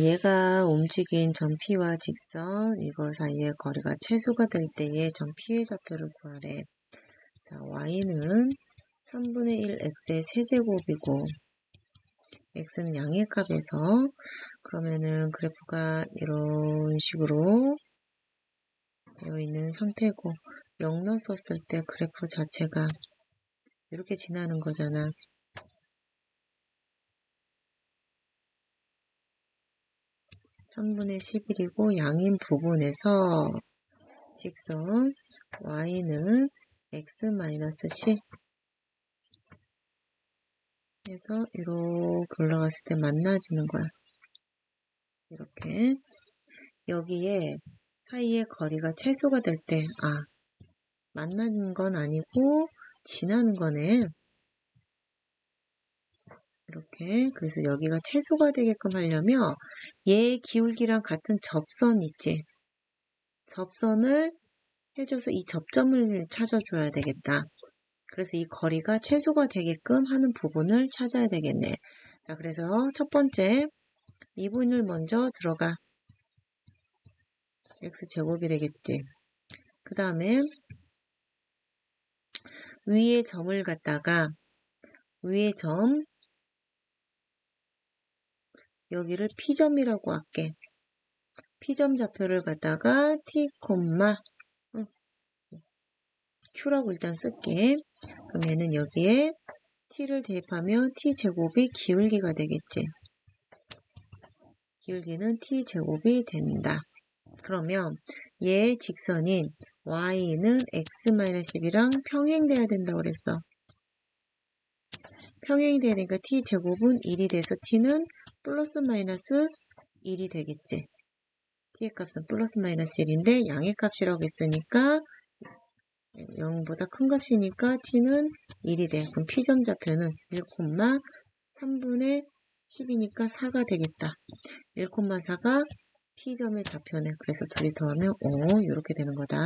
얘가 움직인 점 P와 직선 이거 사이의 거리가 최소가 될 때의 점 P의 좌표를 구하래. 자, y는 3분의 1 x의 세제곱이고 x는 양의 값에서 그러면은 그래프가 이런 식으로 되어 있는 상태고 0 넣었을 때 그래프 자체가 이렇게 지나는 거잖아. 3분의 11이고 양인 부분에서 직선 y는 x-c 해서 이렇게 올라갔을 때 만나지는 거야. 이렇게 여기에 사이의 거리가 최소가 될 때, 아, 만나는 건 아니고 지나는 거네. 이렇게. 그래서 여기가 최소가 되게끔 하려면 얘의 기울기랑 같은 접선 있지? 접선을 해줘서 이 접점을 찾아줘야 되겠다. 그래서 이 거리가 최소가 되게끔 하는 부분을 찾아야 되겠네. 자 그래서 첫 번째 이분을 먼저 들어가. X제곱이 되겠지? 그 다음에 위에 점을 갖다가 위에 점 여기를 P점이라고 할게. P점 좌표를 갖다가 T, Q라고 일단 쓸게. 그럼 얘는 여기에 T를 대입하면 T제곱이 기울기가 되겠지. 기울기는 T제곱이 된다. 그러면 얘 직선인 Y는 X-10이랑 평행돼야 된다고 그랬어. 평행이 되니까 t제곱은 1이 돼서 t는 플러스 마이너스 1이 되겠지. t의 값은 플러스 마이너스 1인데 양의 값이라고 했으니까 0보다 큰 값이니까 t는 1이 돼. 그럼 p점 좌표는 1,3분의 10이니까 4가 되겠다. 1,4가 p점의 좌표네. 그래서 둘이 더하면 5 이렇게 되는 거다.